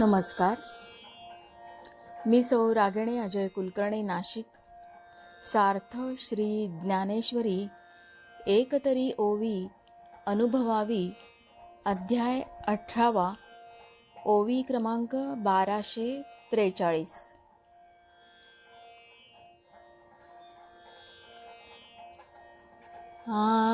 नमस्कार. मी सौ रागिणी अजय कुलकर्णी नाशिक. सार्थ श्री ज्ञानेश्वरी एकतरी ओवी अनुभवावी अध्याय अठरावा ओवी क्रमांक बाराशे त्रेचाळीस. आ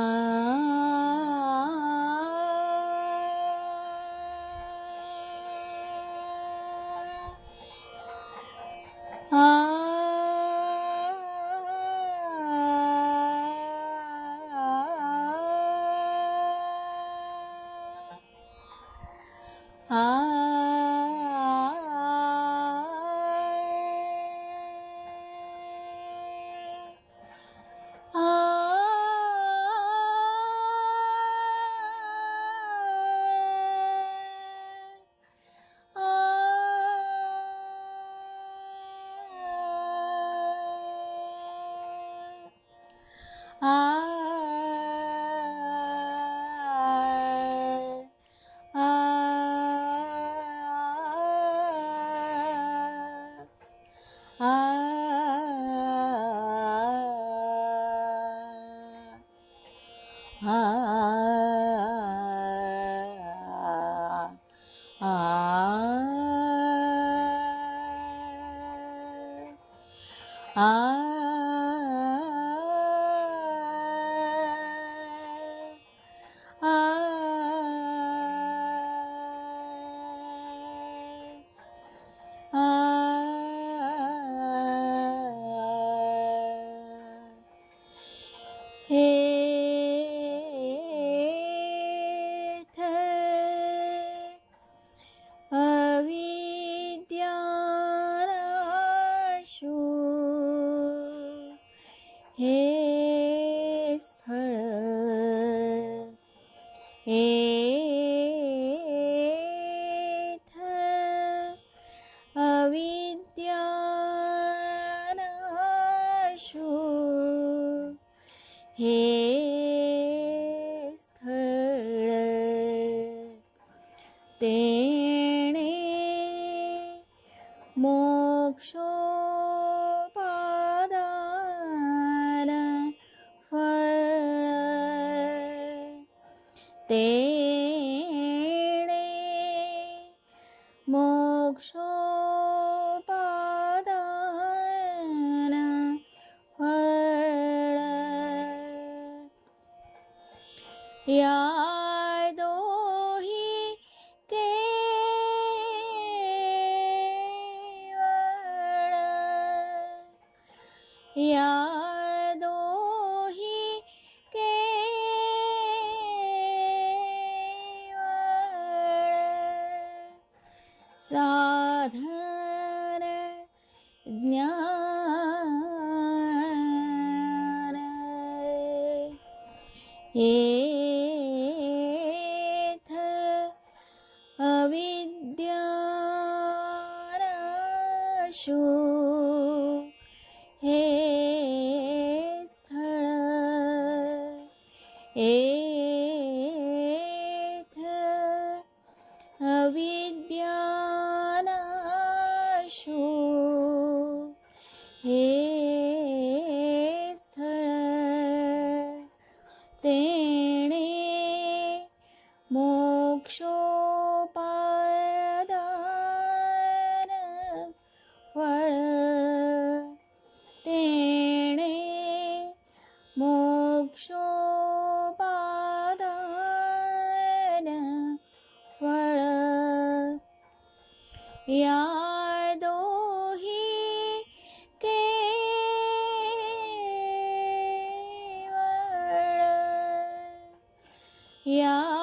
या दोही केवळ या दोही केवळ साधन ज्ञान येथ या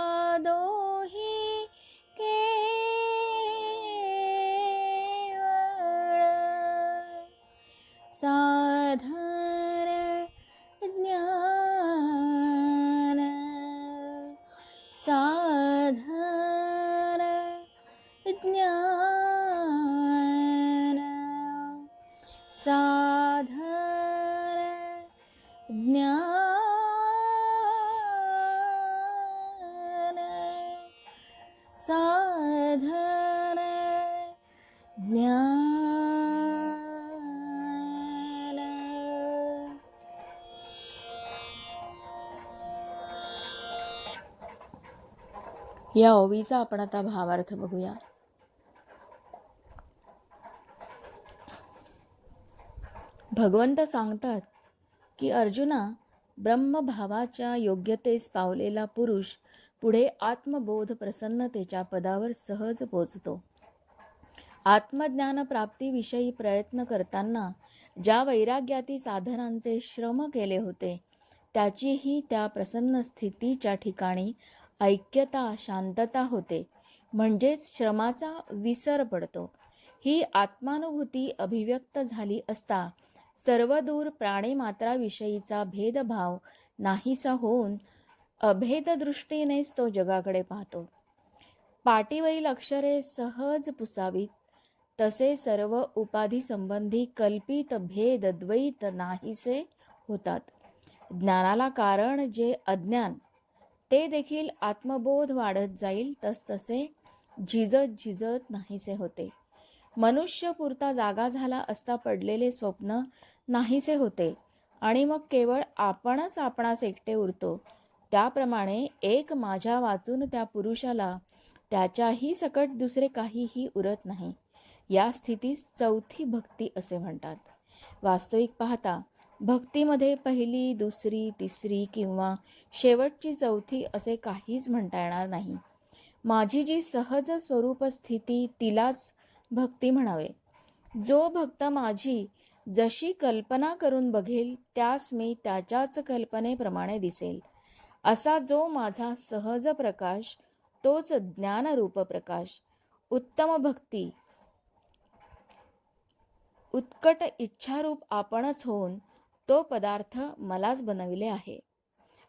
या ओवीचा आपण आता भावार्थ बघूया. भगवंत सांगतात की अर्जुना ब्रह्मभावाच्या योग्यतेस पावलेला पुरुष पुढे आत्मबोध प्रसन्नतेच्या पदावर सहज पोचतो. आत्मज्ञान प्राप्तीविषयी प्रयत्न करताना ज्या वैराग्याती साधनांचे श्रम केले होते त्याचीही त्या प्रसन्न स्थितीच्या ठिकाणी ऐक्यता शांतता होते. म्हणजेच श्रमाचा विसर पडतो. ही आत्मानुभूती अभिव्यक्त झाली असता सर्वदूर प्राणीमात्राविषयीचा भेदभाव नाहीसा होऊन अभेददृष्टीनेच तो जगाकडे पाहतो. पाटीवरील अक्षरे सहज पुसावीत. तसे सर्व उपाधी संबंधी कल्पित भेद द्वैत नाहीसे होतात. ज्ञानाला कारण जे अज्ञान ते देखील आत्मबोध वाढत जाईल तसतसे झिजत झिजत नाहीसे होते. मनुष्य पुरता जागा झाला असता पडलेले स्वप्न नाहीसे होते आणि मग केवळ आपणच आपणास एकटे उरतो. त्याप्रमाणे एक माझ्या वाचून त्या पुरुषाला त्याच्याही सकट दुसरे काहीही उरत नाही. या स्थितीस चौथी भक्ती असे म्हणतात. वास्तविक पाहता भक्तीमध्ये पहिली दुसरी तिसरी किंवा शेवटची चौथी असे काहीच म्हणता येणार नाही. माझी जी सहज स्वरूप स्थिती तिलाच भक्ती म्हणावे. जो भक्त माझी जशी कल्पना करून बघेल त्यास मी त्याच्याच कल्पनेप्रमाणे दिसेल. असा जो माझा सहज प्रकाश तोच ज्ञानरूप प्रकाश. उत्तम भक्ती. उत्कट इच्छारूप आपणच होऊन तो पदार्थ मलाच बनविले आहे.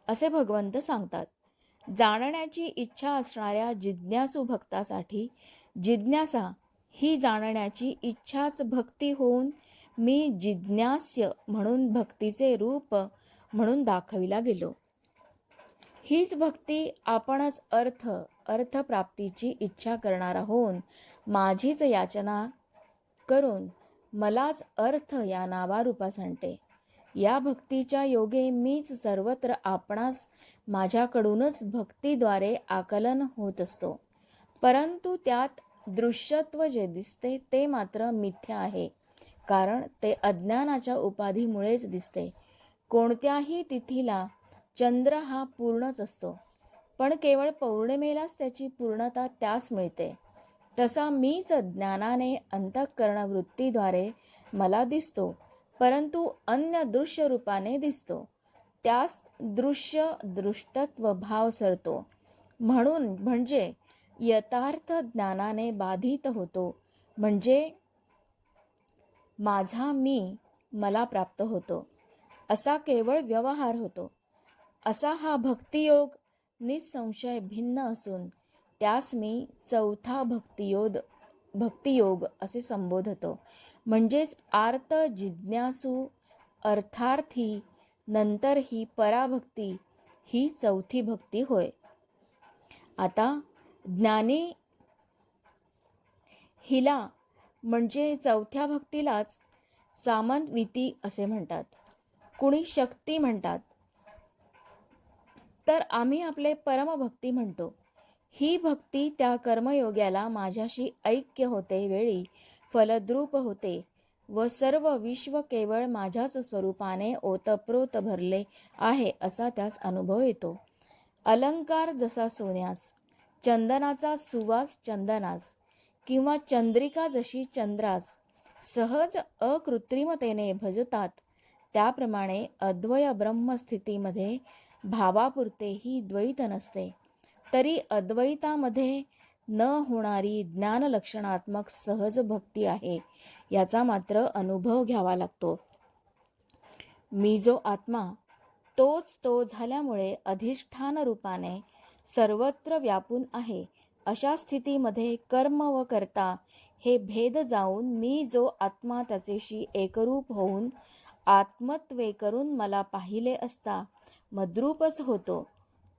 असे भगवंत सांगतात जाणण्याची इच्छा असणाऱ्या जिज्ञासू भक्तासाठी जिज्ञासा ही जाणण्याची इच्छाच भक्ती होऊन मी जिज्ञास्य म्हणून भक्तीचे रूप म्हणून दाखविला गेलो. हीच भक्ती आपणच अर्थ अर्थप्राप्तीची इच्छा करणारा होऊन माझीच याचना करून मलाच अर्थ या नावारूपास आणते. या भक्तीच्या योगे मीच सर्वत्र आपणास माझ्याकडूनच भक्तीद्वारे आकलन होत असतो. परंतु त्यात दृश्यत्व जे दिसते ते मात्र मिथ्या आहे कारण ते अज्ञानाच्या उपाधीमुळेच दिसते. कोणत्याही तिथीला चंद्र हा पूर्णच असतो पण केवळ पौर्णिमेलाच त्याची पूर्णता त्यास मिळते. तसा मीच ज्ञानाने अंतःकरण वृत्तीद्वारे मला दिसतो परंतु अन्य दृश्य रूपाने दिसतो. त्यास दृश्य दृष्टत्व भाव सरतो. म्हणून म्हणजे यथार्थ ज्ञानाने बाधित होतो. म्हणजे माझा मी मला प्राप्त होतो. असा केवळ व्यवहार होतो. असा हा भक्तियोग निसंशय भिन्न असून त्यास मी चौथा भक्तियोग भक्तियोग असे संबोधतो. म्हणजेच आर्त जिज्ञासू अर्थार्थी नंतर ही पराभक्ती ही चौथी भक्ती होय. आता ज्ञानी हिला म्हणजे चौथ्या भक्तीलाच सामंतविती असे म्हणतात. कुणी शक्ती म्हणतात. तर आम्ही आपले परमभक्ती म्हणतो. ही भक्ती त्या कर्मयोग्याला माझ्याशी ऐक्य होते वेळी फलद्रूप होते व सर्व विश्व केवळ माझ्याच स्वरूपाने ओतप्रोत भरले आहे असा त्यास अनुभव येतो. अलंकार जसा सोन्यास चंदनाचा सुवास चंदनास किंवा चंद्रिका जशी चंद्रास सहज अकृत्रिमतेने भजतात त्याप्रमाणे अद्वय ब्रह्मस्थितीमध्ये भावापुरते ही द्वैत नसते. तरी अद्वैतामध्ये न होणारी ज्ञानलक्षणात्मक सहज भक्ती आहे याचा मात्र अनुभव घ्यावा लागतो. मी जो आत्मा तोच तो झाल्यामुळे अधिष्ठान रूपाने सर्वत्र व्यापून आहे अशा स्थितीमध्ये कर्म व कर्ता हे भेद जाऊन मी जो आत्मा त्याच्याशी एकरूप होऊन आत्मत्वे करून मला पाहिले असता मद्रूपच होतो.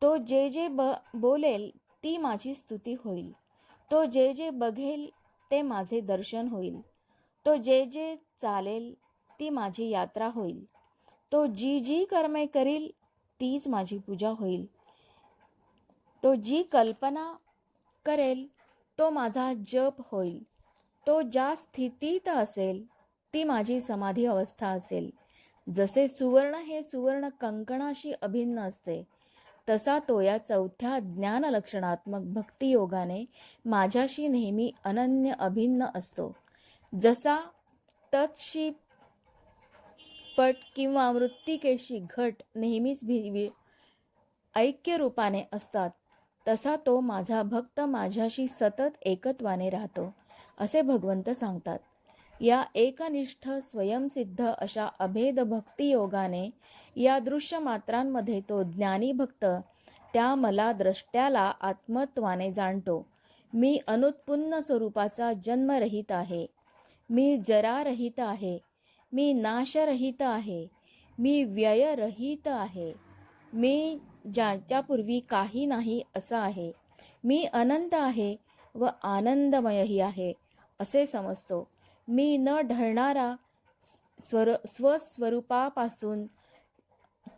तो जे जे ब बोलेल ती माझी स्तुती होईल. तो जे जे बघेल ते माझे दर्शन होईल. तो जे जे चालेल ती माझी यात्रा होईल. तो जी जी कर्मे करील तीच माझी पूजा होईल. तो जी कल्पना करेल तो माझा जप होईल. तो ज्या स्थितीत असेल ती माझी समाधी अवस्था असेल. जसे सुवर्ण हे सुवर्ण कंकणाशी अभिन्न असते तसा तो या चौथ्या ज्ञानलक्षणात्मक भक्तियोगाने माझ्याशी नेहमी अनन्य अभिन्न असतो. जसा तत्शी पट किंवा मृत्तिकेशी घट नेहमीच भि ऐक्य रूपाने असतात तसा तो माझा भक्त माझ्याशी सतत एकत्वाने राहतो असे भगवंत सांगतात. या एकनिष्ठ स्वयंसिद्ध अशा अभेद भक्तियोगाने या दृश्य मात्रांमध्ये तो ज्ञानी भक्त त्या मला द्रष्ट्याला आत्मत्वाने जाणतो. मी अनुत्पन्न स्वरूपाचा जन्मरहित आहे. मी जरारहित आहे. मी नाशरहित आहे. मी व्ययरहित आहे. मी ज्याच्यापूर्वी काही नाही असा आहे. मी अनंत आहे व आनंदमयही आहे असे समजतो. मी न ढळणारा स्वर स्वस्वरूपापासून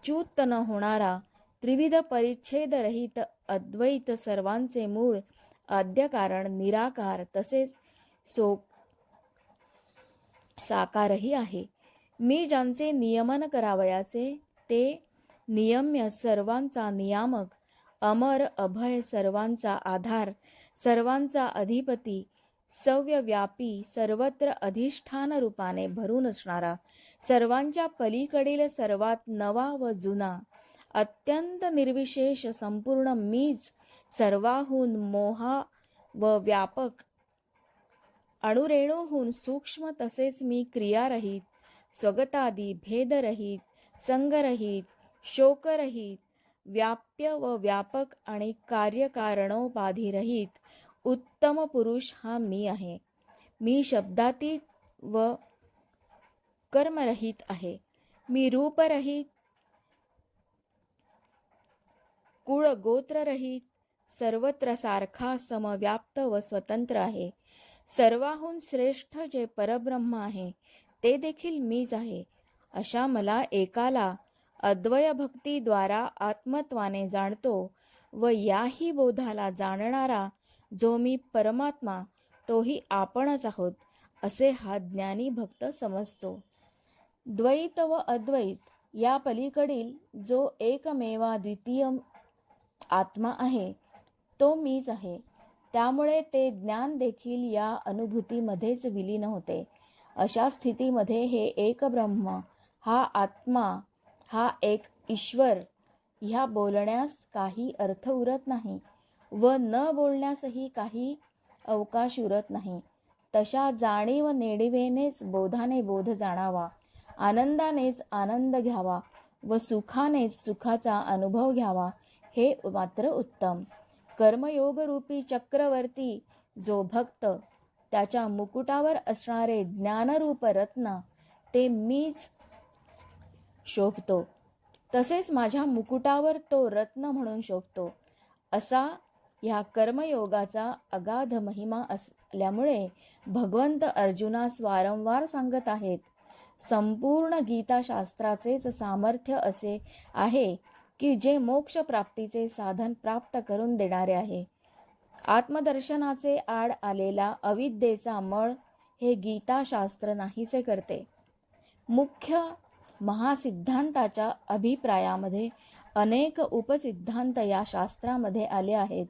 च्युत न होणारा त्रिविध परिच्छेदरहित अद्वैत सर्वांचे मूळ आद्य कारण निराकार तसेच सो साकारही आहे. मी ज्यांचे नियमन करावयाचे ते नियम्य सर्वांचा नियामक अमर अभय सर्वांचा आधार सर्वांचा अधिपती सव्यव्यापी सर्वत्र अधिष्ठान रूपाने भरून असणारा सर्वांच्या पलीकडील सर्वात नवा व जुना अत्यंत निर्विशेष संपूर्ण मीच सर्वाहून मोहा व व्यापक अणुरेणूहून सूक्ष्म तसेच मी क्रियारहित स्वगतादी भेदरहित संगरहित शोकरहित व्याप्य व व्यापक आणि कार्यकारणोपाधिरहित उत्तम पुरुष हा मी आहे. मी शब्दातीत व कर्मरहित आहे. मी रूपरहित कुळ गोत्ररहित सर्वत्र सारखा समव्याप्त व स्वतंत्र आहे. सर्वाहून श्रेष्ठ जे परब्रह्म आहे ते देखील मीच आहे. अशा मला एकाला अद्वय भक्तीद्वारा आत्मत्वाने जाणतो व याही बोधाला जाणणारा जो मी परमात्मा तोही आपणच आहोत असे हा ज्ञानी भक्त समजतो. द्वैत व अद्वैत या पलीकडील जो एकमेवा द्वितीय आत्मा आहे तो मीच आहे. त्यामुळे ते ज्ञान देखील या अनुभूतीमध्येच विलीन होते. अशा स्थितीमध्ये हे एक ब्रह्म हा आत्मा हा एक ईश्वर ह्या बोलण्यास काही अर्थ उरत नाही. व न बोलण्यासही काही अवकाश उरत नाही. तशा जाणीव नेडिवेनेच बोधाने बोध जाणावा आनंदानेच आनंद घ्यावा व सुखानेच सुखाचा अनुभव घ्यावा हे मात्र उत्तम. कर्मयोगरूपी चक्रवर्ती जो भक्त त्याच्या मुकुटावर असणारे ज्ञानरूप रत्न ते मीच शोभतो. तसेच माझ्या मुकुटावर तो रत्न म्हणून शोभतो. असा ह्या कर्मयोगाचा अगाध महिमा असल्यामुळे भगवंत अर्जुनास वारंवार सांगत आहेत संपूर्ण गीताशास्त्राचेच सामर्थ्य असे आहे की जे मोक्ष प्राप्तीचे साधन प्राप्त करून देणारे आहे. आत्मदर्शनाचे आड आलेला अविद्येचा मळ हे गीताशास्त्र नाहीसे करते. मुख्य महासिद्धांताच्या अभिप्रायामध्ये अनेक उपसिद्धांत या शास्त्रामध्ये आले आहेत.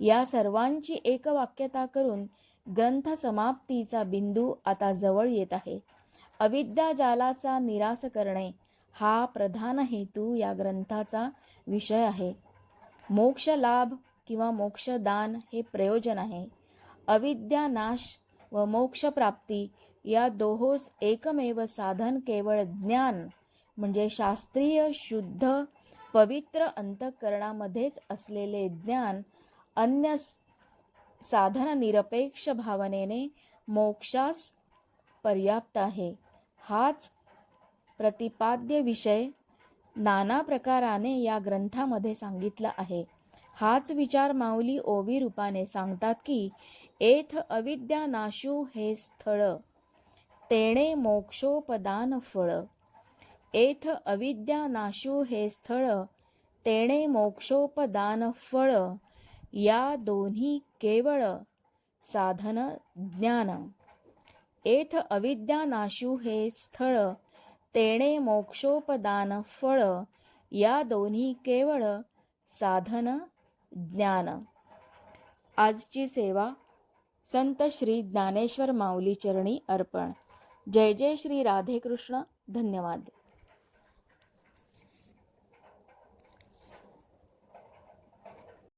या सर्वांची एकवाक्यता करून ग्रंथ समाप्तीचा बिंदू आता जवळ येत आहे. अविद्या जालाचा निरास करणे हा प्रधान हेतू या ग्रंथाचा विषय आहे. मोक्ष लाभ किंवा मोक्षदान हे प्रयोजन आहे. अविद्या नाश व मोक्षप्राप्ती या दोहोस एकमेव साधन केवळ ज्ञान म्हणजे शास्त्रीय शुद्ध पवित्र अंतःकरणामध्येच असलेले ज्ञान अन्य साधन निरपेक्ष भावनेने मोक्षास पर्याप्त आहे. हाच प्रतिपाद्य विषय नाना प्रकाराने या ग्रंथामध्ये सांगितला आहे. हाच विचार माऊली ओवी रूपाने सांगतात की एथ अविद्या नाशू हे स्थळ तेणे मोक्षोपदान फळ. एथ अविद्या नाशू हे स्थळ तेणे मोक्षोपदान फळ. या दोन्ही केवळ साधन ज्ञान. एथ अविद्या नाशू हे स्थळ तेणे मोक्षोपदान फळ या दोन्ही केवळ साधन ज्ञान. आजची सेवा संत श्री ज्ञानेश्वर माऊली चरणी अर्पण. जय जय श्री राधेकृष्ण. धन्यवाद.